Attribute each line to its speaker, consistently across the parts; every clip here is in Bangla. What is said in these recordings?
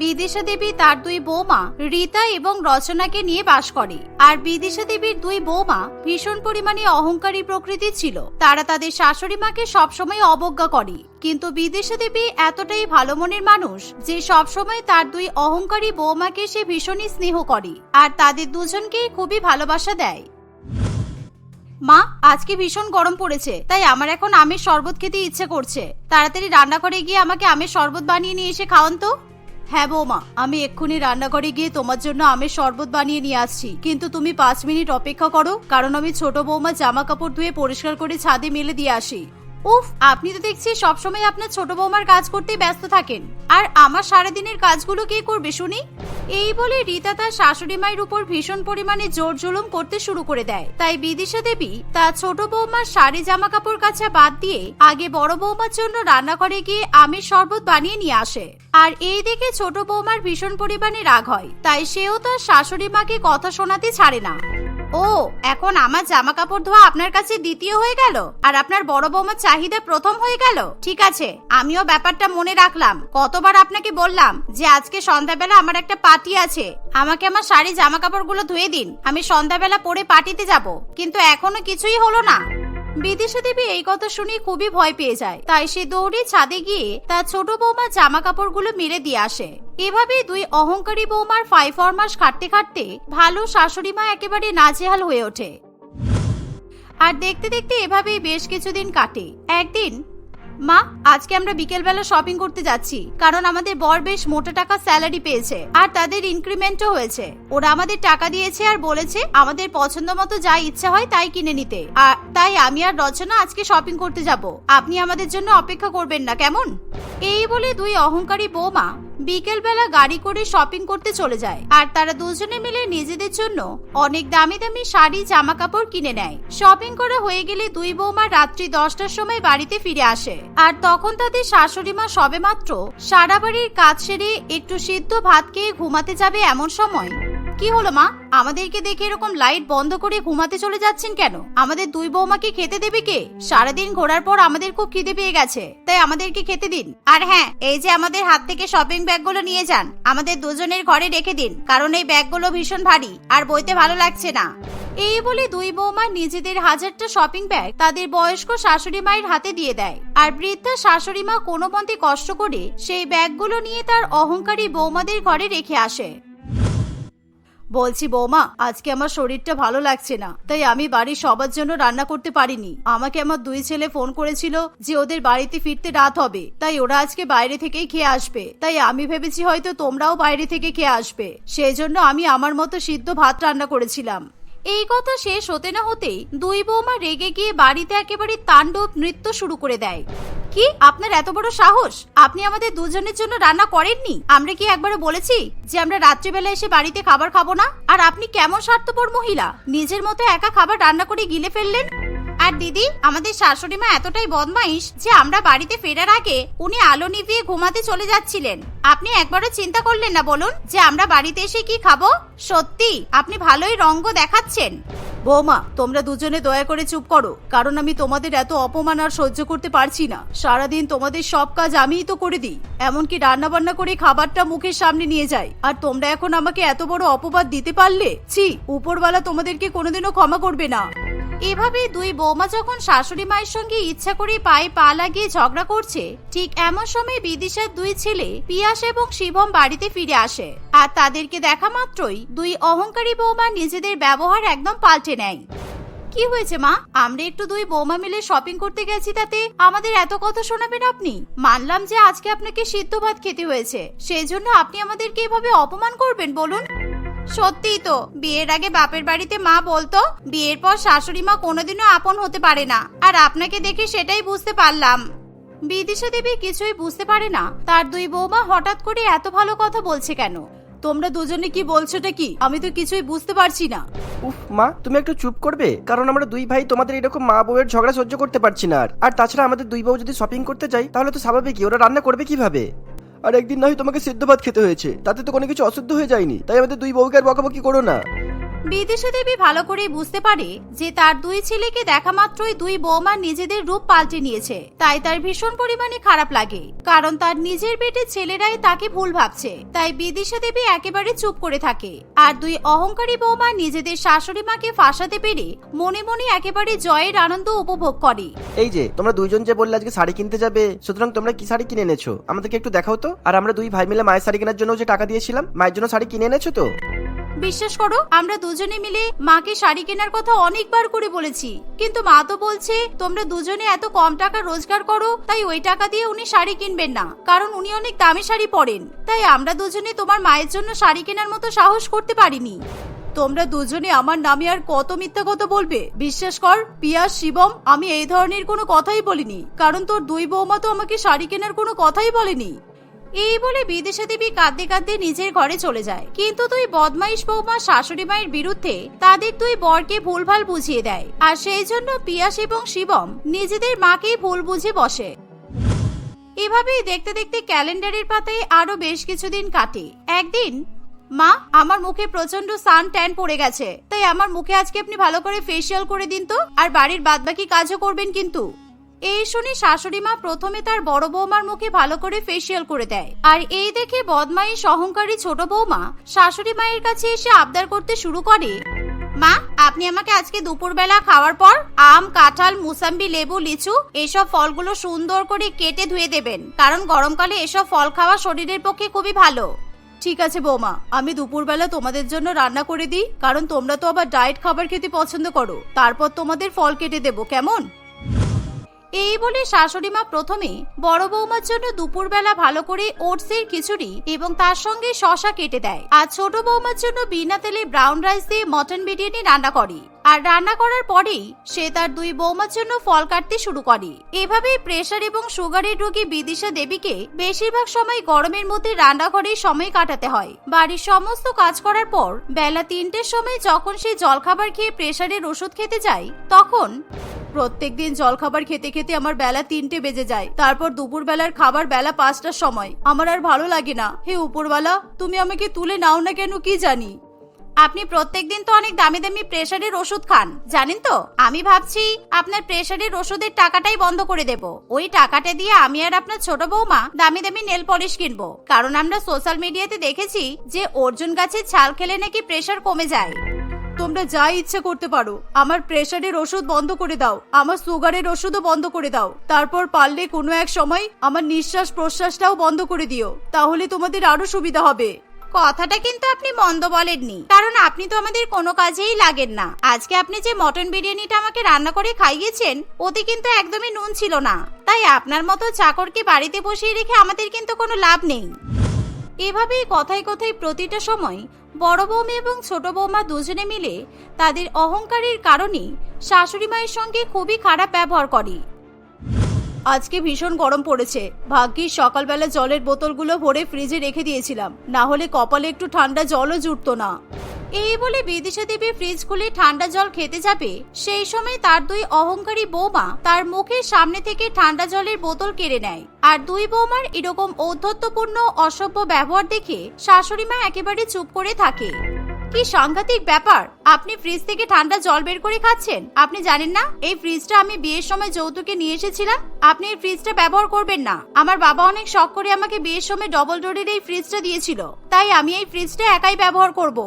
Speaker 1: বিদিশা দেবী তার দুই বৌমা, রীতা এবং রচনাকে নিয়ে বাস করে। আর বিদিশা দেবীর দুই বৌমা ভীষণ পরিমাণে অহংকারী প্রকৃতি ছিল। তারা তাদের শাশুড়ি মাকে সবসময় অবজ্ঞা করে। কিন্তু বিদিশা দেবী এতটাই ভালো মনের মানুষ যে সবসময় তার দুই অহংকারী বৌমাকে সে ভীষণই স্নেহ করে। আর তাদের দুজনকেই খুবই ভালোবাসা দেয়। মা, আজকে ভীষণ গরম পড়েছে, তাই আমার এখন আমের শরবত খেতে ইচ্ছে করছে। তাড়াতাড়ি রান্নাঘরে গিয়ে আমাকে আমের শরবত বানিয়ে নিয়ে এসে খাওয়ান তো। হ্যাঁ বৌমা, আমি এক্ষুনি রান্নাঘরে গিয়ে তোমার জন্য আমের শরবত বানিয়ে নিয়ে আসছি। কিন্তু তুমি পাঁচ মিনিট অপেক্ষা করো, কারণ আমি ছোট বৌমা জামা কাপড় ধুয়ে পরিষ্কার করে ছাদে মেলে দিয়ে আসি। উফ, আপনি তো দেখছি সবসময় আপনার ছোট বৌমার কাজ করতেই ব্যস্ত থাকেন। আর আমার সারাদিনের কাজগুলো কে করবে শুনি? এই বলে রীতা তার শাশুড়ি মায়ের উপর ভীষণ পরিমাণে জোর জুলুম করতে শুরু করে দেয়। তাই বিদিশা দেবী তার ছোট বৌমার শাড়ি জামা কাপড় কাছে বাদ দিয়ে আগে বড় বৌমার জন্য রান্নাঘরে গিয়ে আমের শরবত বানিয়ে নিয়ে আসে। আর এই দেখে ছোট বৌমার ভীষণ পরিমাণে রাগ হয়। তাই সেও তার শাশুড়ি মাকে কথা শোনাতে ছাড়ে না। ও, এখন আমার জামা কাপড় ধোয়া আপনার কাছে দ্বিতীয় হয়ে গেল আর আপনার বড় বৌমার চাহিদা প্রথম হয়ে গেল। ঠিক আছে, আমিও ব্যাপারটা মনে রাখলাম। কতবার আপনাকে বললাম যে আজকে সন্ধ্যাবেলা আমার একটা পার্টি আছে। আমাকে আমার শাড়ি জামা কাপড়গুলো ধুয়ে দিন। আমি সন্ধ্যাবেলা পরে পার্টিতে যাব। কিন্তু এখনও কিছুই হলো না। বিদিশা দেবী এই কথা শুনে খুবই ভয় পেয়ে যায়। তাই সে দৌড়ে ছাদে গিয়ে তার ছোট বৌমার জামা কাপড়গুলো মেরে দিয়ে আসে। এভাবে দুই অহংকারী বৌমার ফাই ফরমাস খাটতে খাটতে ভালো শাশুড়ি মা একেবারে নাজেহাল হয়ে ওঠে। আর দেখতে দেখতে এভাবেই বেশ কিছুদিন কাটে। একদিন মা, আজকে আমরা বিকেলবেলা শপিং করতে যাচ্ছি, কারণ আমাদের বর বেশ মোটা টাকা স্যালারি পেয়েছে, আর তাদের ইনক্রিমেন্টও হয়েছে। ওরা আমাদের টাকা দিয়েছে আর বলেছে আমাদের পছন্দ মতো যা ইচ্ছা হয় তাই কিনে নিতে। আর তাই আমি আর রচনা আজকে শপিং করতে যাব। আপনি আমাদের জন্য অপেক্ষা করবেন না, কেমন? এই বলে দুই অহংকারী বৌমা বিকেলবেলা গাড়ি করে শপিং করতে চলে যায়। আর তারা দুজনে মিলে নিজেদের জন্য অনেক দামি দামি শাড়ি জামা কাপড় কিনে নেয়। শপিং করা হয়ে গেলে দুই বৌমা রাত্রি দশটার সময় বাড়িতে ফিরে আসে। আর তখন তাদের শাশুড়ি মা সবে মাত্র সারা বাড়ির কাজ সেরে একটু সিদ্ধ ভাত খেয়ে ঘুমাতে যাবে এমন সময়। কি হলো, মা? আমাদেরকে দেখে এরকম লাইট বন্ধ করে ঘুমাতে চলে যাচ্ছেন কেন? আমাদের দুই বৌমাকে খেতে দেবে কে? সারাদিন ঘোরার পর আমাদের খুব খিদে পেয়ে গেছে, তাই আমাদেরকে খেতে দিন। আর হ্যাঁ এই যে আমাদের হাত থেকে শপিং ব্যাগগুলো নিয়ে যান, আমাদের দুজনের ঘরে রেখে দিন, কারণ এই ব্যাগগুলো ভীষণ ভারী, আর বইতে ভালো লাগছে না। এই বলে দুই বৌমা নিজেদের হাজারটা শপিং ব্যাগ তাদের বয়স্ক শাশুড়ি মায়ের হাতে দিয়ে দেয়, আর বৃদ্ধা শাশুড়ি মা কোনো মতে কষ্ট করে সেই ব্যাগগুলো নিয়ে তার অহংকারী বৌমাদের ঘরে রেখে আসে। বলছি, বৌমা, আজকে আমার শরীরটা ভালো লাগছে না, তাই আমি বাড়ির সবার জন্য রান্না করতে পারিনি। আমাকে আমার দুই ছেলে ফোন করেছিল যে ওদের বাড়িতে ফিরতে রাত হবে, তাই ওরা আজকে বাইরে থেকেই খেয়ে আসবে। তাই আমি ভেবেছি হয়তো তোমরাও বাইরে থেকে খেয়ে আসবে। সেই জন্য আমি আমার মতো সিদ্ধ ভাত রান্না করেছিলাম। এই কথা শেষ হতে না হতেই দুই বৌমা রেগে গিয়ে বাড়িতে একেবারে তাণ্ডব নৃত্য শুরু করে দেয়। কি? আপনার এত বড় সাহস? আপনি আমাদের দুজনের জন্য রান্না করেননি? আমরা কি একবারও বলেছি যে আমরা রাত্রিবেলা এসে বাড়িতে খাবার খাব না? আর আপনি কেমন স্বার্থপর মহিলা? নিজের মতো একা খাবার রান্না করে গিলে ফেললেন? আর দিদি, আমাদের শাশুড়ি মা এতটাই বদমাইশ যে আমরা বাড়িতে ফেরার আগে উনি আলো নিভিয়ে ঘুমাতে চলে যাচ্ছিলেন। আপনি একবারও চিন্তা করলেন না বলুন যে আমরা বাড়িতে এসে কি খাব? সত্যি, আপনি ভালোই রঙ্গ দেখাচ্ছেন। বৌমা, তোমরা দুজনে দয়া করে চুপ করো, কারণ আমি তোমাদের এত অপমান আর সহ্য করতে পারছি না। সারাদিন তোমাদের সব কাজ আমিই তো করে দিই, এমনকি রান্না বান্না করে খাবারটা মুখের সামনে নিয়ে যাই। আর তোমরা এখন আমাকে এত বড় অপবাদ দিতে পারলে? ছি, উপরওয়ালা তোমাদেরকে কোনোদিনও ক্ষমা করবে না। এভাবে দুই বৌমা যখন শাশুড়ি মায়ের সঙ্গে ইচ্ছা করে পায়ে পা লাগিয়ে ঝগড়া করছে, ঠিক এমন সময় বিদিশার দুই ছেলে পিয়াস এবং শিবম বাড়িতে ফিরে আসে আর তাদেরকে দেখা মাত্রই দুই অহংকারী বৌমা নিজেদের ব্যবহার একদম পাল্টে নেয়। কি হয়েছে মা? আমরা একটু দুই বৌমা মিলে শপিং করতে গেছি তাতে আমাদের এত কথা শোনাবেন আপনি? মানলাম যে আজকে আপনাকে সিদ্ধ ভাত খেতে হয়েছে। সেই জন্য আপনি আমাদেরকে এভাবে অপমান করবেন, বলুন। সত্যিই তো, বিয়ের আগে বাপের বাড়িতে মা বলতো, বিয়ের পর শাশুড়ি মা কোনোদিনও আপন হতে পারে না। আর আপনাকে দেখে সেটাই বুঝতে পারলাম। বিদিশা দেবী কিছুই বুঝতে পারে না। তার দুই বৌমা হঠাৎ করে এত ভালো কথা বলছে কেন? তোমরা দুজনে কি বলছোটা কি? আমি তো কিছুই বুঝতে পারছি না।
Speaker 2: উফ, মা, তুমি একটু চুপ করবে, কারণ আমরা দুই ভাই তোমাদের এরকম মা বউয়ের ঝগড়া সহ্য করতে পারছি না আর। তাছাড়া আমাদের দুই বউ যদি শপিং করতে যাই তাহলে তো স্বাভাবিকই, ওরা রান্না করবে কীভাবে? আর একদিন না হয় তোমাকে সিদ্ধ ভাত খেতে হয়েছে। তাতে তো কোনো কিছু অসুদ্ধ হয়ে যায়নি। তাই আমাদের দুই বউকে আর বকাবকি করো না।
Speaker 1: বিদেশি দেবী ভালো করেই বুঝতে পারে যে তার দুই ছেলেকে দেখা মাত্রই দুই বৌমা নিজেদের রূপ পাল্টে নিয়েছে। তাই তার ভীষণ পরিমাণে খারাপ লাগে, কারণ তার নিজের পেটে ছেলেরাই তাকে ভুল ভাবছে। তাই বিদিশা দেবী একেবারে চুপ করে থাকে। আর দুই অহংকারী বৌমা নিজেদের শাশুড়ি মাকে ফাঁসাতে পেরে মনে মনে একেবারে জয়ের আনন্দ উপভোগ করে।
Speaker 2: এই যে, তোমরা দুইজন যে বললে আজকে শাড়ি কিনতে যাবে, সুতরাং তোমরা কি শাড়ি কিনে এনেছো? আমাদেরকে একটু দেখাও তো। আর আমরা দুই ভাই মিলে মায়ের শাড়ি কেনার জন্য যে টাকা দিয়েছিলাম, মায়ের জন্য শাড়ি কিনে এনেছো তো?
Speaker 1: বিশ্বাস করো, আমরা দুজনে মিলে মাকে শাড়ি কেনার কথা অনেকবার করে বলেছি। কিন্তু মা তো বলছে, তোমরা দুজনে এত কম টাকা রোজগার করো, তাই ওই টাকা দিয়ে উনি শাড়ি কিনবেন না। কারণ উনি অনেক দামি শাড়ি পরেন। তাই আমরা দুজনে তোমার মায়ের জন্য শাড়ি কেনার মতো সাহস করতে পারিনি। তোমরা দুজনে আমার নামে আর কত মিথ্যা কথা বলবে? বিশ্বাস কর, পিয়া, শিবম, আমি এই ধরনের কোনো কথাই বলিনি। কারণ তোর দুই বৌমা তো আমাকে শাড়ি কেনার কোনো কথাই বলেনি। এই বলে বিদেশা দেবী কাঁদতে কাঁদতে নিজের ঘরে চলে যায়। কিন্তু তুই বদমাইশ বৌমা শাশুড়ি মায়ের বিরুদ্ধে তাদের তুই বরকে ভুলভাল বুঝিয়ে দেয়। আর সেই জন্য পিয়াস এবং শিবম নিজেদের মাকেই ভুল বুঝে বসে। এভাবেই দেখতে দেখতে ক্যালেন্ডারের পাতায় আরও বেশ কিছুদিন কাটে। একদিন, মা, আমার মুখে প্রচণ্ড সান ট্যান পড়ে গেছে। তাই আমার মুখে আজকে আপনি ভালো করে ফেসিয়াল করে দিন তো, আর বাড়ির বাদবাকি কাজও করবেন কিন্তু। এই শুনে শাশুড়ি মা প্রথমে তার বড় বৌমার মুখে ভালো করে ফেসিয়াল করে দেয়। আর এই দেখে বদমাই সহংকারী ছোট বৌমা শাশুড়ি মায়ের কাছে এসে আবদার করতে শুরু করে। মা, আপনি আমাকে আজকে দুপুরবেলা খাওয়ার পর আম, কাঁঠাল, মুসাম্বি, লেবু, লিচু এসব ফলগুলো সুন্দর করে কেটে ধুয়ে দেবেন। কারণ গরমকালে এসব ফল খাওয়া শরীরের পক্ষে খুবই ভালো। ঠিক আছে বৌমা, আমি দুপুরবেলা তোমাদের জন্য রান্না করে দিই, কারণ তোমরা তো আবার ডায়েট খাবার খেতে পছন্দ করো। তারপর তোমাদের ফল কেটে দেবো, কেমন? এই বলে শাশুড়ি মা প্রথমে বড় বৌমার জন্য দুপুরবেলা ভালো করে ওটসের খিচুড়ি এবং তার সঙ্গে শশা কেটে দেয়। আর ছোট বৌমার জন্য বিনা তেলে ব্রাউন রাইস দিয়ে মটন বিরিয়ানি রান্না করে। আর রান্না করার পরেই সে তার দুই বৌমার জন্য ফল কাটতে শুরু করে। এভাবেই প্রেশার এবং সুগারের রোগী বিদিশা দেবীকে বেশিরভাগ সময় গরমের মধ্যে রান্নাঘরে সময় কাটাতে হয়। বাড়ির সমস্ত কাজ করার পর বেলা তিনটের সময় যখন সে জলখাবার খেয়ে প্রেশারের ওষুধ খেতে যায়, তখন প্রত্যেকদিন জলখাবার খেতে খেতে আমার বেলা তিনটে বেজে যায়। তারপর দুপুর বেলার খাবার বেলা পাঁচটার সময়। আমার আর ভালো লাগে না। হে উপরওয়ালা, তুমি আমাকে তুলে নাও না কেন কি জানি? আপনি প্রত্যেকদিন তো অনেক দামি দামি প্রেশারের ওষুধ খান, জানেন তো? আমি ভাবছি আপনার প্রেশারের ওষুধের টাকাটাই বন্ধ করে দেব। ওই টাকাটা দিয়ে আমি আর আপনার ছোট বৌমা দামি দামি নেল পলিশ কিনবো। কারণ আমরা সোশ্যাল মিডিয়াতে দেখেছি যে অর্জুন গাছের ছাল খেলে নাকি প্রেশার কমে যায়। তোমরা যা ইচ্ছে করতে পারো। আমার প্রেশারের ওষুধ বন্ধ করে দাও। আমার সুগারের ওষুধও বন্ধ করে দাও। তারপর পারলে কোনো এক সময় আমার নিঃশ্বাস প্রশ্বাসটাও বন্ধ করে দিও। তাহলে তোমাদের আরও সুবিধা হবে। কথাটা কিন্তু আপনি মন্দ বলেননি। কারণ আপনি তো আমাদের কোনো কাজেই লাগেন না। আজকে আপনি যে মটন বিরিয়ানিটা আমাকে রান্না করে খাইয়েছেন, ওতে কিন্তু একদমই নুন ছিল না। তাই আপনার মতো চাকরকে বাড়িতে বসিয়ে রেখে আমাদের কিন্তু কোনো লাভ নেই। এভাবেই কথায় কথায় প্রতিটা সময় বড় বৌমা এবং ছোট বৌমা দুজনে মিলে তাদের অহংকারের কারণে শাশুড়ি মায়ের সঙ্গে খুবই খারাপ ব্যবহার করে। আজকে ভীষণ গরম পড়েছে। ভাগ্যিস সকালবেলা জলের বোতলগুলো ভরে ফ্রিজে রেখে দিয়েছিলাম। না হলে কপালে একটু ঠান্ডা জলও জুটতো না। এই বলে বিদিশা দেবী ফ্রিজ খুলে ঠান্ডা জল খেতে যাবে। সেই সময় তার দুই অহংকারী বৌমা তার মুখের সামনে থেকে ঠান্ডা জলের বোতল কেড়ে নেয়। আর দুই বৌমার এরকম ঔদ্ধত্যপূর্ণ অসভ্য ব্যবহার দেখে শাশুড়ি মা একেবারে চুপ করে থাকে। কি সাংঘাতিক ব্যাপার! আপনি ফ্রিজ থেকে ঠান্ডা জল বের করে খাচ্ছেন। আপনি জানেন না, এই ফ্রিজটা আমি বিয়ের সময় যৌতুকে নিয়ে এসেছিলাম। আপনি এই ফ্রিজটা ব্যবহার করবেন না। আমার বাবা অনেক শখ করে আমাকে বিয়ের সময় ডবল ডোরের এই ফ্রিজটা দিয়েছিল। তাই আমি এই ফ্রিজটা একাই ব্যবহার করব।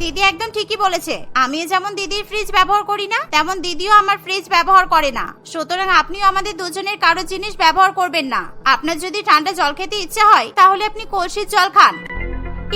Speaker 1: দিদি একদম ঠিকই বলেছে। আমি যেমন দিদির ফ্রিজ ব্যবহার করি না, তেমন দিদিও আমার ফ্রিজ ব্যবহার করে না। সুতরাং আপনিও আমাদের দুজনের কারও জিনিস ব্যবহার করবেন না। আপনার যদি ঠান্ডা জল খেতে ইচ্ছে হয়, তাহলে আপনি কলসির জল খান।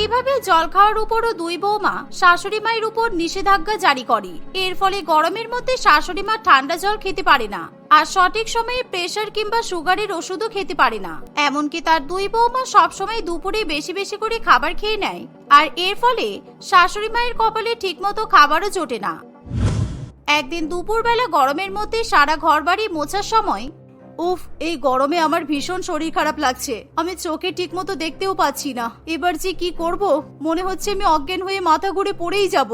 Speaker 1: এভাবে জল খাওয়ার উপরও দুই বৌমা শাশুড়ি মায়ের উপর নিষেধাজ্ঞা জারি করে। এর ফলে গরমের মধ্যে শাশুড়ি মা ঠান্ডা জল খেতে পারে না আর সঠিক সময়ে প্রেশার কিংবা সুগারের ওষুধও খেতে পারে না। এমনকি তার দুই বৌমা সবসময় দুপুরে বেশি বেশি করে খাবার খেয়ে নেয় আর এর ফলে শাশুড়ি মায়ের কপালে ঠিকমতো খাবারও জোটে না। একদিন দুপুরবেলা গরমের মধ্যে সারা ঘর বাড়ি মোছার সময় উফ, এই গরমে আমার ভীষণ শরীর খারাপ লাগছে। আমি চোখে ঠিকমতো দেখতেও পাচ্ছি না। এবার যে কি করব? মনে হচ্ছে আমি অজ্ঞান হয়ে মাথা ঘুরে পড়েই যাব।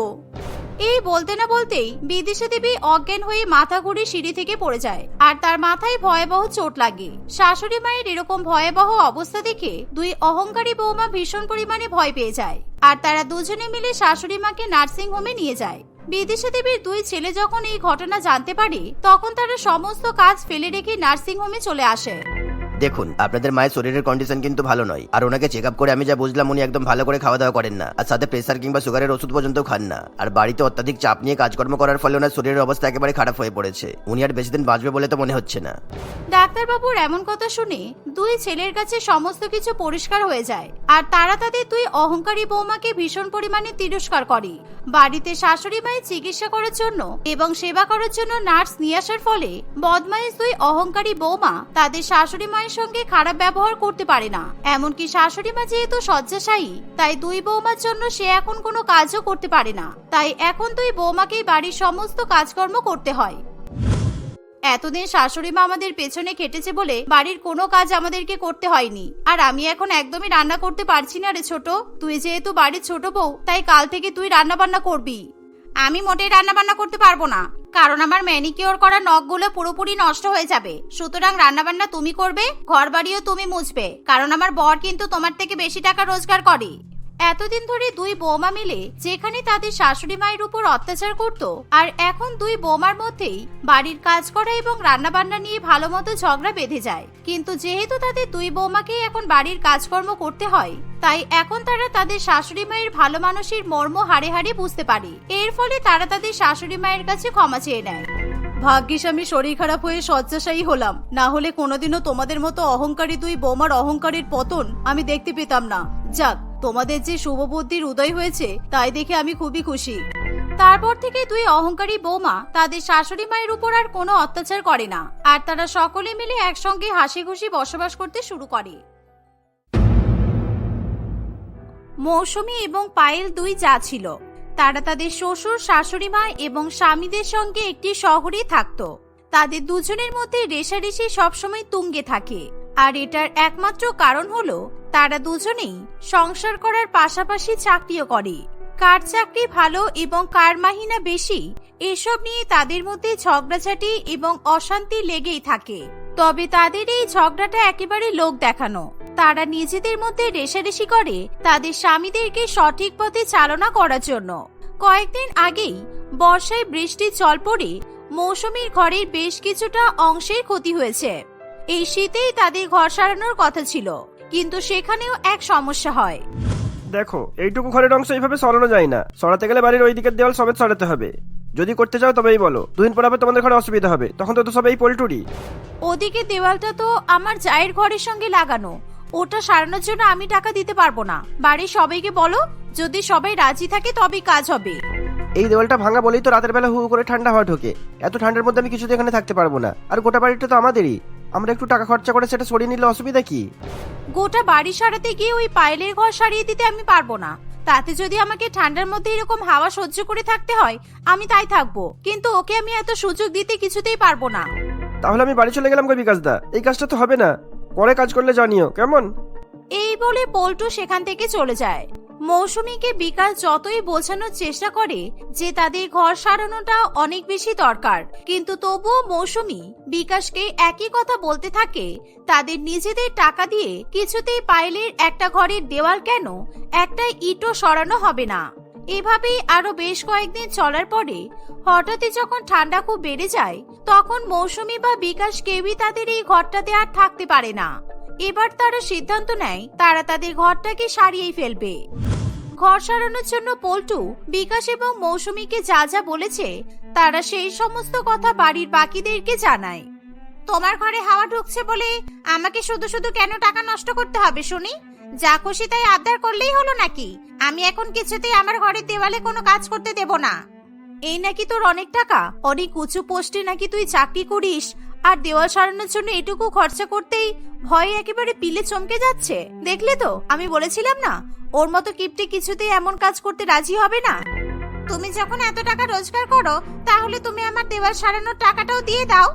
Speaker 1: এই বলতে না বলতেই বিদিশা দেবী অজ্ঞান হয়ে মাথা ঘুরে সিঁড়ি থেকে পড়ে যায়। আর তার মাথায় ভয়াবহ চোট লাগে। শাশুড়ি মায়ের এরকম ভয়াবহ অবস্থা দেখে দুই অহংকারী বৌমা ভীষণ পরিমাণে ভয় পেয়ে যায়। আর তারা দুজনে মিলে শাশুড়ি মাকে নার্সিং হোমে নিয়ে যায়। বিদিশা দেবীর দুই ছেলে যখন এই ঘটনা জানতে পারে তখন তারা সমস্ত কাজ ফেলে রেখে নার্সিং হোমে চলে আসে।
Speaker 2: দেখুন আপনাদের মায়ের শরীরের কন্ডিশন কিন্তু ভালো নয়। আর ওনাকে চেক আপ করে আমি যা বুঝলাম উনি একদম ভালো করে খাওয়া দাওয়া করেন না। আর সাথে প্রেসার কিংবা সুগারের ওষুধ পর্যন্ত খান না। আর বাড়িতে অত্যাধিক চাপ নিয়ে কাজকর্ম করার ফলে ওনার শরীরের অবস্থা একেবারে খারাপ হয়ে পড়েছে। উনি আর বেশি দিন বাঁচবে বলে তো মনে হচ্ছে না।
Speaker 1: ডাক্তারবাবুর এমন কথা শুনে দুই ছেলের কাছে সমস্ত কিছু পরিষ্কার হয়ে যায়। আর তারা তাদের দুই অহংকারী বৌমাকে ভীষণ পরিমাণে তিরস্কার করে। বাড়িতে শাশুড়ি মায়ের চিকিৎসা করার জন্য এবং সেবা করার জন্য নার্স নিয়ে আসার ফলে বদমাইশ দুই অহংকারী বৌমা তাদের শাশুড়ি মায়ের সঙ্গে খারাপ ব্যবহার করতে পারে না। এমনকি শাশুড়ি মা যেহেতু শয্যাশায়ী, তাই দুই বৌমার জন্য সে এখন কোনো কাজও করতে পারে না। তাই এখন দুই বৌমাকেই বাড়ির সমস্ত কাজকর্ম করতে হয়। এতদিন শাশুড়ি মা আমাদের পেছনে খেটেছে বলে বাড়ির কোনো কাজ আমাদেরকে করতে হয়নি। আর আমি এখন একদমই রান্না করতে পারছি না রে ছোট। তুই যেহেতু বাড়ির ছোট বউ, তাই কাল থেকে তুই রান্না বান্না করবি। আমি মোটেই রান্না বান্না করতে পারব না। কারণ আমার ম্যানিকিওর করা নখগুলো পুরোপুরি নষ্ট হয়ে যাবে। সুতরাং রান্না বান্না তুমি করবে ঘর বাড়িও তুমি মুছবে। কারণ আমার বর কিন্তু তোমার থেকে বেশি টাকা রোজগার করে। এতদিন ধরে দুই বৌমা মিলে যেখানে তাদের শাশুড়ি মায়ের উপর অত্যাচার করত, আর এখন দুই বৌমার মধ্যেই বাড়ির কাজ করা এবং রান্না বান্না নিয়ে ভালো মতো ঝগড়া বেঁধে যায়। কিন্তু যেহেতু তাদের দুই বৌমাকেই এখন বাড়ির কাজকর্ম করতে হয়, তাই এখন তারা তাদের শাশুড়ি মায়ের ভালো মানুষের মর্ম হাড়ে হাড়ে বুঝতে পারে। এর ফলে তারা তাদের শাশুড়ি মায়ের কাছে ক্ষমা চেয়ে নেয়। ভাগ্যিস আমি শরীর খারাপ হয়ে শয্যাশায়ী হলাম। না হলে কোনোদিনও তোমাদের মতো অহংকারী দুই বোমার অহংকারের পতন আমি দেখতে পেতাম না। যাক, তোমাদের যে শুভ বুদ্ধির উদয় হয়েছে, তাই দেখে আমি খুবই খুশি। তারপর থেকে দুই অহংকারী বৌমা তাদের শাশুড়ি মায়ের উপর আর কোনো অত্যাচার করে না। আর তারা সকলে মিলে একসঙ্গে হাসি খুশি বসবাস করতে শুরু করে। মৌসুমী এবং পায়েল দুই যা ছিল। তারা তাদের শ্বশুর শাশুড়ি মা এবং স্বামীদের সঙ্গে একটি শহরে থাকত। তাদের দুজনের মধ্যে রেশারেশি সবসময় তুঙ্গে থাকে। আর এটার একমাত্র কারণ হলো, তারা দুজনেই সংসার করার পাশাপাশি চাকরিও করে। কার চাকরি ভালো এবং কার মাহিনা বেশি, এসব নিয়ে তাদের মধ্যে ঝগড়াঝাটি এবং অশান্তি লেগেই থাকে। তবে তাদের এই ঝগড়াটা একেবারে লোক দেখানো। তারা নিজেদের মধ্যে রেশারেশি করে তাদের স্বামীদেরকে সঠিক পথে চালনা করার জন্য। কয়েকদিন আগেই বর্ষায় বৃষ্টি চল পড়ে মৌসুমীর ঘরের বেশ কিছুটা অংশের ক্ষতি হয়েছে। এই শীতেই তাদের ঘর সারানোর কথা ছিল, কিন্তু সেখানেও এক সমস্যা হয়।
Speaker 2: দেখো এইটুকু ঘরের অংশ এইভাবে সরানো যায় না। সরাতে গেলে বাড়ির ওই দিকের দেওয়াল সমেত সরাতে হবে। যদি করতে চাও তবেই বলো। দুদিন পর আবার তোমাদের ঘরে অসুবিধা হবে। তখন তো সব এই পল্টুরি।
Speaker 1: ওদিকে দেওয়ালটা তো আমার জায়ের ঘরের সঙ্গে লাগানো। ওটা সারানোর জন্য আমি টাকা দিতে পারব না। বাড়ির সবাইকে বলো যদি সবাই রাজি থাকে তবেই কাজ হবে।
Speaker 2: এই দেওয়ালটা ভাঙা বলেই তো রাতের বেলা হু করে ঠান্ডা হওয়া ঢোকে। এত ঠান্ডার মধ্যে আমি কিছুতে এখানে থাকতে পারব না। আর গোটা বাড়িটা তো আমাদেরই। আমরা একটু টাকা খরচা করে সেটা সরিয়ে নিলে অসুবিধা কি?
Speaker 1: গোটা বাড়ি সারাতে গিয়ে ওই পায়েলের ঘর সারিয়ে দিতে আমি পারব না। তাতে যদি আমাকে ঠান্ডার মধ্যে এরকম হাওয়া সহ্য করে থাকতে হয় আমি তাই থাকব। কিন্তু ওকে আমি এত সুযোগ দিতে কিছুতেই পারব না।
Speaker 2: তাহলে আমি বাড়ি চলে গেলাম কই বিকাশ দা এই কাজটা তো হবে না। পরে কাজ করলে জানিও কেমন?
Speaker 1: এই বলে পল্টু সেখান থেকে চলে যায়। মৌসুমীকে বিকাশ যতই বোঝানোর চেষ্টা করে যে তাদের ঘর সারানোটা অনেক বেশি দরকার। কিন্তু তবুও মৌসুমী বিকাশকে একই কথা বলতে থাকে, তাদের নিজেদের টাকা দিয়ে কিছুতেই পাইলের একটা ঘরের দেওয়াল কেন একটা ইটও সরানো হবে না। এভাবেই আরও বেশ কয়েকদিন চলার পরে হঠাৎই যখন ঠান্ডা খুব বেড়ে যায়, তখন মৌসুমী বা বিকাশ কেউই তাদের এই ঘরটাতে আর থাকতে পারে না। এবার তারা সিদ্ধান্ত নেয়, তারা তাদের ঘরটাকে সারিয়েই ফেলবে। ঘর সারানোর জন্য পল্টু, বিকাশ এবং মৌসুমীকে যা যা বলেছে, তারা সেই সমস্ত কথা বাড়ির বাকিদেরকে জানায়। তোমার ঘরে হাওয়া ঢুকছে বলে আমাকে শুধু শুধু কেন টাকা নষ্ট করতে হবে, শুনি? যা খুশি তাই আবদার করলেই হলো নাকি? আমি এখন কিছুতেই আমার ঘরের দেওয়ালে কোনো কাজ করতে দেব না। এই নাকি তোর অনেক টাকা? অনেক উঁচু পোস্টে নাকি তুই চাকরি করিস? আর দেওয়াল সারানোর জন্য এটুকু খরচা করতেই ভয়ে একেবারে পিলে চমকে যাচ্ছে। দেখলে তো, আমি বলেছিলাম না, ওর মতো কিপটে কিছুতেই এমন কাজ করতে রাজি হবে না। তুমি যখন এত টাকা রোজগার করো, তাহলে তুমি আমার দেওয়াল সারানোর টাকাটাও দিয়ে দাও।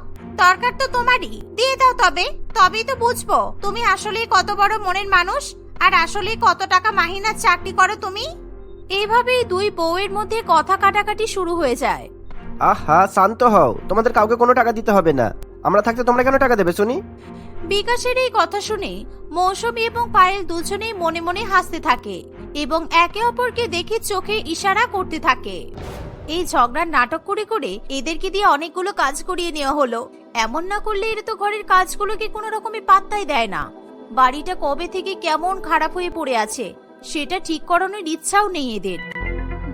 Speaker 1: দরকার তো তোমারই। দিয়ে দাও তবে, তবেই তো বুঝব, তুমি আসলে কত বড় মনের মানুষ, আর আসলে কত টাকা মাহিনার চাকরি করো তুমি? এইভাবেই দুই বউয়ের মধ্যে কথা কাটাকাটি শুরু হয়ে যায়।
Speaker 3: আহা, শান্ত হও। তোমাদের কাউকে কোনো টাকা দিতে হবে না। আমরা থাকতে তোমরা কেন টাকা দেবে শুনি?
Speaker 1: বিকাশের এই কথা শুনে মৌসুমী এবং পায়েল দুজনেই মনে মনে হাসতে থাকে এবং একে অপরকে দেখে চোখে ইশারা করতে থাকে। এই ঝগড়ার নাটক করে করে এদেরকে দিয়ে অনেকগুলো কাজ করিয়ে নেওয়া হলো। এমন না করলে এরা তো ঘরের কাজগুলোকে কোনো রকমে পাত্তাই দেয় না। বাড়িটা কবে থেকে কেমন খারাপ হয়ে পড়ে আছে সেটা ঠিক করানোর ইচ্ছাও নেই এদের।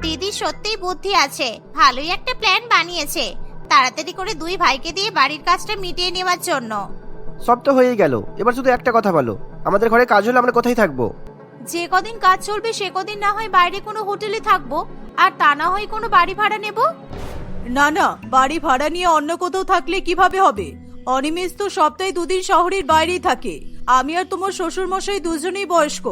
Speaker 1: দিদি সত্যিই বুদ্ধি আছে ভালোই একটা প্ল্যান বানিয়েছে। তাড়াতাড়ি করে দুই ভাইকে দিয়ে বাড়ির কাজটা মিটিয়ে নেওয়ার জন্য।
Speaker 3: সব তো হয়েই গেল। এবার শুধু একটা কথা বলো। আমাদের ঘরে কাজ হলে আমরা কোথায় থাকব?
Speaker 1: যে কদিন কাজ চলবে সে কদিন না হয় বাইরে কোনো হোটেলে থাকব। আর তা না হয় কোনো বাড়ি ভাড়া নেব?
Speaker 4: না না বাড়ি ভাড়া নিয়ে অন্য কোথাও থাকলে কীভাবে হবে? অনিমেষ তো সপ্তাহে দুদিন শহরের বাইরেই থাকে। আমি আর তোমার শ্বশুর মশাই দুজনেই বয়স্ক।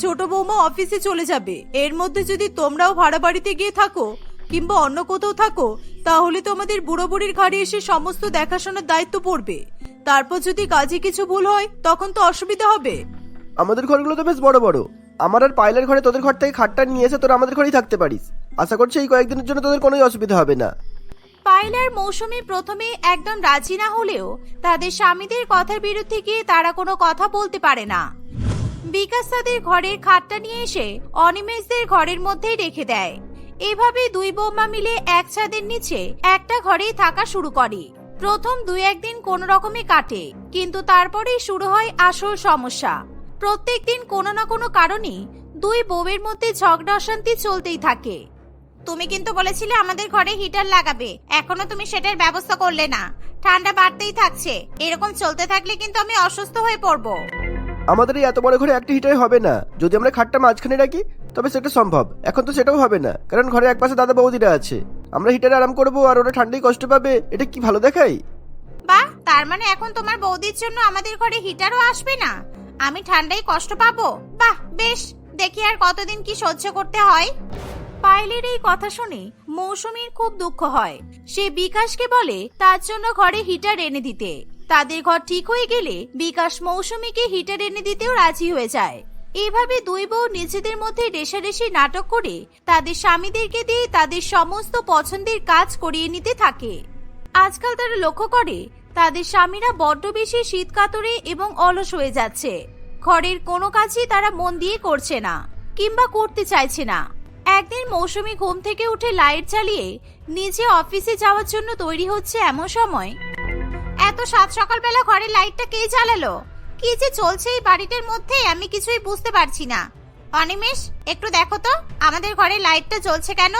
Speaker 4: ছোট বৌমা অফিসে চলে যাবে। এর মধ্যে যদি তোমরাও ভাড়া বাড়িতে গিয়ে থাকো কিংবা অন্য কোথাও থাকো তাহলে তো আমাদের বুড়ো বুড়ির ঘাড়ে এসে সমস্ত দেখাশোনার দায়িত্ব পড়বে। তারপর যদি কাজে কিছু ভুল হয় তখন তো অসুবিধা হবে।
Speaker 3: আমাদের ঘরগুলো তো বেশ বড় বড়। আমার আর পাইলের ঘরে তোদের ঘর থেকে খাটটা নিয়ে এসে তোরা আমাদের ঘরেই থাকতে পারিস। আশা করছি এই কয়েকদিনের জন্য তোদের কোনোই অসুবিধা হবে না।
Speaker 1: পায়েল আর মৌসুমী প্রথমে একদম রাজি না হলেও তাদের স্বামীদের কথার বিরুদ্ধে গিয়ে তারা কোনো কথা বলতে পারে না। বিকাশ তাদের ঘরের খাটটা নিয়ে এসে অনিমেষদের ঘরের মধ্যেই রেখে দেয়। এভাবে দুই বৌমা মিলে এক ছাদের নিচে একটা ঘরেই থাকা শুরু করে। প্রথম দুই একদিন কোন রকমে কাটে, কিন্তু তারপরেই শুরু হয় আসল সমস্যা। প্রত্যেক দিন কোনো না কোনো কারণে দুই বউয়ের মধ্যে ঝগড়া অশান্তি চলতেই থাকে। তুমি কিন্তু বলেছিলে আমাদের ঘরে হিটার লাগাবে, এখনও তুমি সেটার ব্যবস্থা করলে না। ঠান্ডা বাড়তেই থাকছে, এরকম চলতে থাকলে কিন্তু আমি অসুস্থ হয়ে পড়ব।
Speaker 3: আমাদের এই এত বড় ঘরে একটা হিটার হবে না। যদি আমরা খাটটা মাঝখানে রাখি তবে সেটা সম্ভব। এখন তো সেটাও হবে না, কারণ ঘরে এক পাশে দাদা বৌদিরা আছে। আমরা হিটারে আরাম করব আর ওরা ঠান্ডায় কষ্ট পাবে, এটা কি ভালো দেখাই?
Speaker 1: বাহ, তার মানে এখন তোমার বৌদির জন্য আমাদের ঘরে হিটারও আসবে না? আমি ঠান্ডায় কষ্ট পাবো? বাহ, বেশ, দেখি আর কতদিন কি সহ্য করতে হয়। পায়েলের এই কথা শুনে মৌসুমীর খুব দুঃখ হয়। সে বিকাশকে বলে, তার জন্য ঘরে হিটার এনে দিতে। তাদের ঘর ঠিক হয়ে গেলে বিকাশ মৌসুমীকে হিটার এনে দিতেও রাজি হয়ে যায়। এভাবে দুই বউ নিজেদের মধ্যে রেশারেশি নাটক করে তাদের স্বামীদেরকে দিয়ে তাদের সমস্ত পছন্দের কাজ করিয়ে নিতে থাকে। আজকাল তারা লক্ষ্য করে, তাদের স্বামীরা বড্ড বেশি শীত কাতরে এবং অলস হয়ে যাচ্ছে। ঘরের কোনো কাজই তারা মন দিয়ে করছে না, কিংবা করতে চাইছে না। একদিন মৌসুমি ঘুম থেকে উঠে লাইট চালিয়ে নিজে অফিসে যাওয়ার জন্য তৈরি হচ্ছে এমন সময়, এত সাত সকালবেলা ঘরের লাইটটা কে জ্বালালো? কি যে চলছে এই বাড়িটার মধ্যে আমি কিছুই বুঝতে পারছি না। অনিমেষ একটু দেখো তো আমাদের ঘরে লাইটটা জ্বলছে কেন?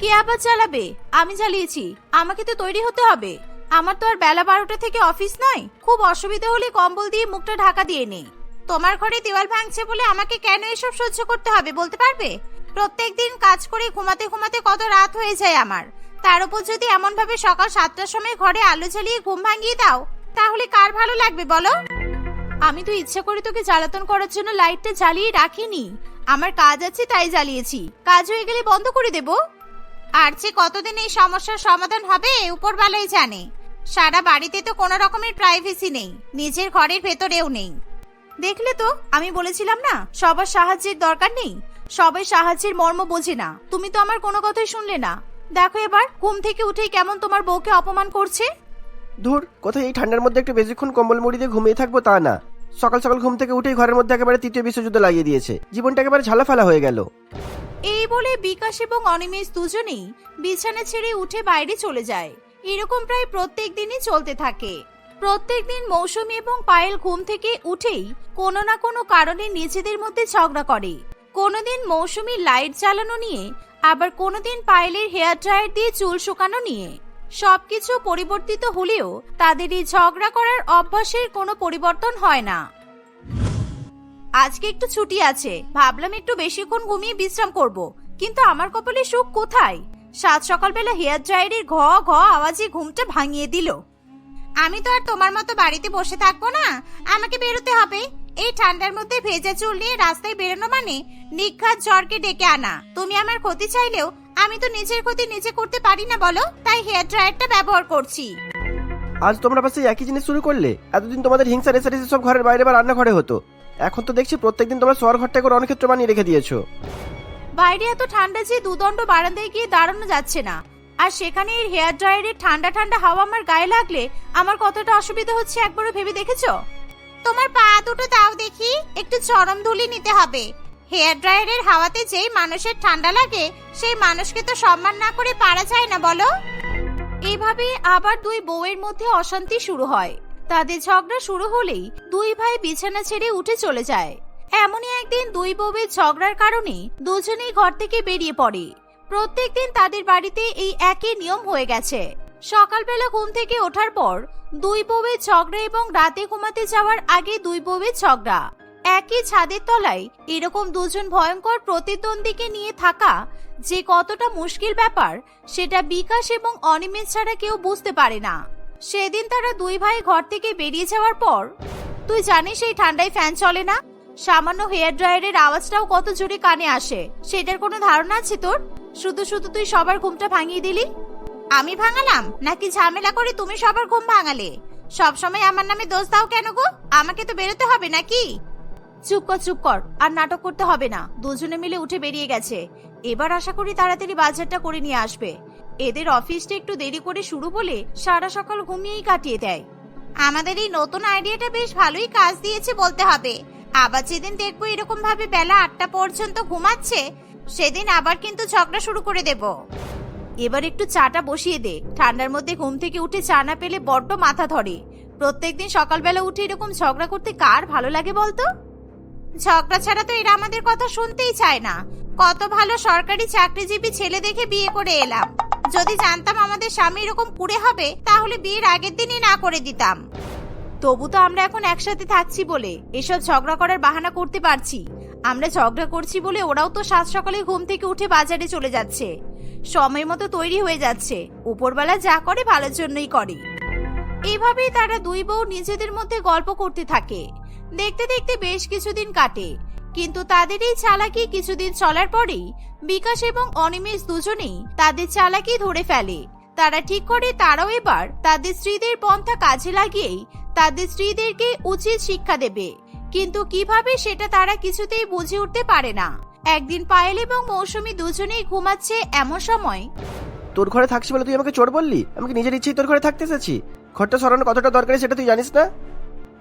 Speaker 1: কে আবার চালাবে আমি চালিয়েছি আমাকে তো তৈরি হতে হবে। আমার তো আর বেলা বারোটা থেকে অফিস নয়। খুব অসুবিধা হলে কম্বল দিয়ে মুখটা ঢাকা দিয়ে নে। তোমার ঘরে দেওয়াল ভাঙছে বলে আমাকে কেন এসব সহ্য করতে হবে বলতে পারবে? প্রত্যেকদিন কাজ করে ঘুমাতে ঘুমাতে কত রাত হয়ে যায় আমার। তার উপর যদি এমন ভাবে সকাল সাতটার সময় ঘরে আলো জ্বালিয়ে ঘুম ভাঙিয়ে দাও তাহলে কার ভালো লাগবে বলো? আমি তো ইচ্ছা করে তোকে জ্বালাতন করার জন্য লাইটটা জ্বালিয়ে রাখিনি। আমার কাজ আছে তাই জ্বালিয়েছি। কাজ হয়ে গেলে বন্ধ করে দেব। আর যে কতদিন এই সমস্যার সমাধান হবে উপরবেলাই জানে। সারা বাড়িতে তো কোনো রকমের প্রাইভেসি নেই। নিজের ঘরের ভেতরেও নেই। দেখলে তো, আমি বলেছিলাম না, সবার সাহায্যের দরকার নেই। সবাই সাহায্যের মর্ম বোঝে না। তুমি তো আমার কোনো কথাই শুনলে না। দেখো এবার, ঘুম থেকে উঠেই কেমন তোমার বউকে অপমান করছে?
Speaker 3: ধুর, কোথায় এই ঠান্ডার মধ্যে একটু বেশিক্ষণ কম্বল মুড়ি দিয়ে ঘুমিয়ে থাকব তা না। সকাল সকাল ঘুম থেকে উঠেই ঘরের মধ্যে একেবারে তৃতীয় বিশ্বযুদ্ধ লাগিয়ে দিয়েছে। জীবনটা একেবারে ঝালাফালা হয়ে গেল।
Speaker 1: এই বলে বিকাশ এবং অনিমেষ দুজনেই বিছানা ছেড়ে উঠে বাইরে চলে যায়। এরকম প্রায় প্রত্যেক দিনই চলতে থাকে। প্রত্যেক দিন মৌসুমি এবং পায়েল ঘুম থেকে উঠেই কোনো না কোনো কারণে নিজেদের মধ্যে ঝগড়া করে। কোনোদিন মৌসুমি লাইট জ্বালানো নিয়ে, আবার কোনোদিন পায়েলের হেয়ার ড্রায়ার দিয়ে চুল শুকানো নিয়ে। সবকিছু পরিবর্তিত হলেও তাদের এই ঝগড়া করার অভ্যাসের কোনো পরিবর্তন হয় না। আজকে একটু ছুটি আছে, ভাবলাম একটু বেশিক্ষণ ঘুমিয়ে বিশ্রাম করব। কিন্তু আমার কপালে সুখ কোথায়? সাত সকালবেলা হেয়ার ড্রায়ারের ঘ ঘ আওয়াজে ঘুমটা ভাঙিয়ে দিল। আমি তো আর তোমার মতো বাড়িতে বসে থাকব না, আমাকে বেরোতে হবে। এই ঠান্ডার মধ্যে ভেজা চুল নিয়ে রাস্তায় বেরোনো মানে নিঘাত জ্বরকে ডেকে আনা। তুমি আমার ক্ষতি চাইলেও আমি তো নিজের ক্ষতি নিজে করতে পারি না বলো। তাই হেয়ার ড্রায়ারটা ব্যবহার করছি।
Speaker 3: আজ তোমরা পাশে একই জিনিস শুরু করলে। এতদিন তোমাদের হিংসা রেসারেসি সব ঘরের বাইরে বা রান্নাঘরে হতো। এখন তো দেখছি প্রত্যেকদিন তোমরা শোয়ার ঘরটা করে অনেক ক্ষেত্র বানিয়ে রেখে দিয়েছ।
Speaker 1: বাইরে এত ঠান্ডা যে দুদণ্ড বারান্দায় গিয়ে দাঁড়ানো যাচ্ছে না। আর সেখানে এই হেয়ার ড্রায়ারের ঠান্ডা ঠান্ডা হাওয়া আমার গায়ে লাগলে আমার কতটা অসুবিধা হচ্ছে একবারও ভেবে দেখেছ? তোমার পা দুটো দাও দেখি একটু চরম ধুলি নিতে হবে। হেয়ার ড্রায়ারের হাওয়াতে যেই মানুষের ঠান্ডা লাগে, সেই মানুষকে তো সম্মান না করে পারা যায় না, বলো। এইভাবে আবার দুই বউয়ের মধ্যে অশান্তি শুরু হয়। তাদের ঝগড়া শুরু হলেই দুই ভাই বিছানা ছেড়ে উঠে চলে যায়। এমনই একদিন দুই বউয়ের ঝগড়ার কারণে দুজনেই ঘর থেকে বেরিয়ে পড়ে। প্রত্যেকদিন তাদের বাড়িতে এই একই নিয়ম হয়ে গেছে। সকালবেলা ঘুম থেকে ওঠার পর দুই বউয়ের ঝগড়া এবং রাতে ঘুমাতে যাওয়ার আগে দুই বউয়ের ঝগড়া। একই ছাদের তলায় এরকম দুজন ভয়ঙ্কর প্রতিদ্বন্দ্বীকে নিয়ে থাকা যে কতটা মুশকিল ব্যাপার, সেটা বিকাশ এবং অনিমেষ ছাড়া কেউ বুঝতে পারে না। সেদিন তারা দুই ভাই ঘর থেকে বেরিয়ে যাওয়ার পর, তুই জানিস এই ঠান্ডায় ফ্যান চলে না? সামান্য হেয়ার ড্রায়ারের আওয়াজটাও কত জোরে কানে আসে, সেটার কোনো ধারণা আছে তোর? শুধু শুধু তুই সবার ঘুমটা ভাঙিয়ে দিলি? আমি ভাঙালাম? নাকি ঝামেলা করে তুমি সবার ঘুম ভাঙালে? সব সময় আমার নামে দোষ দাও কেন গো? আমাকে তো বেরোতে হবে নাকি? চুপ কর চুপ কর, আর নাটক করতে হবে না। দুজনে মিলে উঠে বেরিয়ে গেছে। এবার আশা করি তাড়াতাড়ি বাজারটা করে নিয়ে আসবে। এদের অফিসটা একটু দেরি করে শুরু বলে সারা সকাল ঘুমিয়েই কাটিয়ে দেয়। আমাদের এই নতুন আইডিয়াটা বেশ ভালোই কাজ দিয়েছে বলতে হবে। আবার যেদিন দেখব এরকম ভাবে বেলা আটটা পর্যন্ত ঘুমাচ্ছে, সেদিন আবার কিন্তু ঝগড়া শুরু করে দেব। এবার একটু চাটা বসিয়ে দে। ঠান্ডার মধ্যে ঘুম থেকে উঠে চা না পেলে বড্ড মাথা ধরে। প্রত্যেকদিন সকালবেলা উঠে এরকম ঝগড়া করতে কার ভালো লাগে বলতো? ঝগড়া ছাড়া তো এরা আমাদের কথা শুনতেই চায় না। কত ভালো সরকারি চাকরিজীবী ছেলে দেখে বিয়ে করে এলাম। যদি জানতাম আমাদের স্বামী এরকম কুড়ে হবে, তাহলে বিয়ের আগের দিনই না করে দিতাম। তবু তো আমরা এখন একসাথে থাকছি বলে এসব ঝগড়া করার বাহানা করতে পারছি। আমরা ঝগড়া করছি বলে ওরাও তো সাত সকালে ঘুম থেকে উঠে বাজারে চলে যাচ্ছে। সময় মতো তৈরি হয়ে যাচ্ছে। উপরবেলা যা করে ভালোর জন্যই করে। এইভাবেই তারা দুই বউ নিজেদের মধ্যে গল্প করতে থাকে। দেখতে দেখতে বেশ কিছুদিন কাটে, কিন্তু তাদের এই চালাকি কিছুদিন চলার পরেই বিকাশ এবং অনিমেষ দুজনেই তাদের চালাকি ধরে ফেলে। তারা ঠিক করে তারাও এবার তাদের স্ত্রীদের পন্থা কাজে লাগিয়েই তাদের স্ত্রীদেরকে উচিত শিক্ষা দেবে। কিন্তু কীভাবে সেটা তারা কিছুতেই বুঝে উঠতে পারে না। একদিন পায়েল এবং মৌসুমী দুজনেই ঘুমাচ্ছে এমন সময়।
Speaker 3: তোর ঘরে থাকছি বলে তুই আমাকে চোর বললি? আমাকে নিজের ইচ্ছেই তোর ঘরে থাকতে এসেছি? ঘরটা সরানো কতটা দরকারি সেটা তুই জানিস না?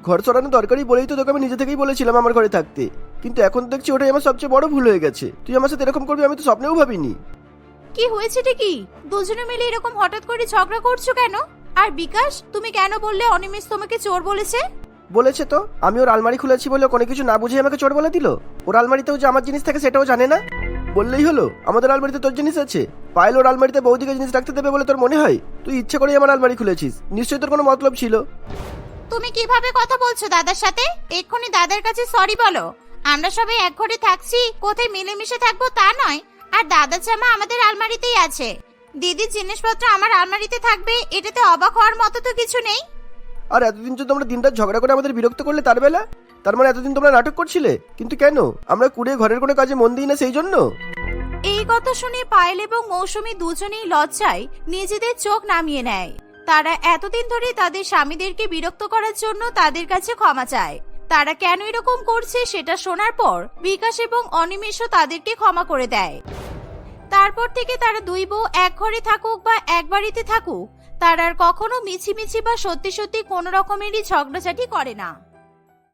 Speaker 3: ঘর সরানো দরকারি বলেই তো তোকে আমি নিজে থেকেই বলেছিলাম আমার ঘরে থাকতে। কিন্তু এখন দেখছি ওটাই আমার সবচেয়ে বড় ভুল হয়ে গেছে। তুই আমার সাথে এরকম করবি আমি তো স্বপ্নেও ভাবিনি।
Speaker 1: কি হয়েছেটা কি? দুজনে মিলে এরকম হঠাৎ করে ঝগড়া করছ কেন? আর বিকাশ তুমি কেন বললে অনিমেষ তোমাকে চোর বলেছে?
Speaker 3: বলেছে তো। আমি ওর আলমারি খুলেছি বলে কোনো কিছু না বুঝে আমাকে চোর বলে দিল। ওর আলমারিতেও যে আমার জিনিস থাকে সেটাও জানে না। বললেই হলো আমাদের আলমারিতে তোর জিনিস আছে। পায়েল ওর আলমারিতে বৌদিকে জিনিস রাখতে দেবে বলে তোর মনে হয়? তুই ইচ্ছে করেই আমার আলমারি খুলেছিস। নিশ্চয়ই তোর কোনো মতলব ছিল।
Speaker 1: তুমি কীভাবে কথা বলছো দাদার সাথে? এক্ষুনি দাদার কাছে সরি বলো। আমরা সবাই এক ঘরে থাকছি কোথায় মিলেমিশে থাকব তা নয়। আর দাদার জামা আমাদের আলমারিতেই আছে। দিদির জিনিসপত্র আমার আলমারিতে থাকবে এটাতে অবাক হওয়ার মতো তো কিছু নেই।
Speaker 3: আর এতদিন তো তোমরা দিনরাত ঝগড়া করে আমাদের বিরক্ত করলে তার বেলা? তার মানে এতদিন তোমরা নাটক করছিলে? কিন্তু কেন? আমরা কুড়িয়ে ঘরের কোনো কাজে মন দিই না সেই জন্য?
Speaker 1: এই কথা শুনে পায়েল এবং মৌসুমী দুজনেই লজ্জায় নিজেদের চোখ নামিয়ে নেয়। তারা এতদিন ধরে তাদের স্বামীদেরকে বিরক্ত করার জন্য তাদের কাছে ক্ষমা চায়। তারা কেন এরকম করছে সেটা শোনার পর বিকাশ এবং অনিমেষও তাদেরকে ক্ষমা করে দেয়। তারপর থেকে তারা দুই বউ এক ঘরে থাকুক বা এক বাড়িতে থাকুক, তারা আর কখনো মিছিমিছি বা সত্যি সত্যি কোনো রকমেরই ঝগড়াঝাটি করে না।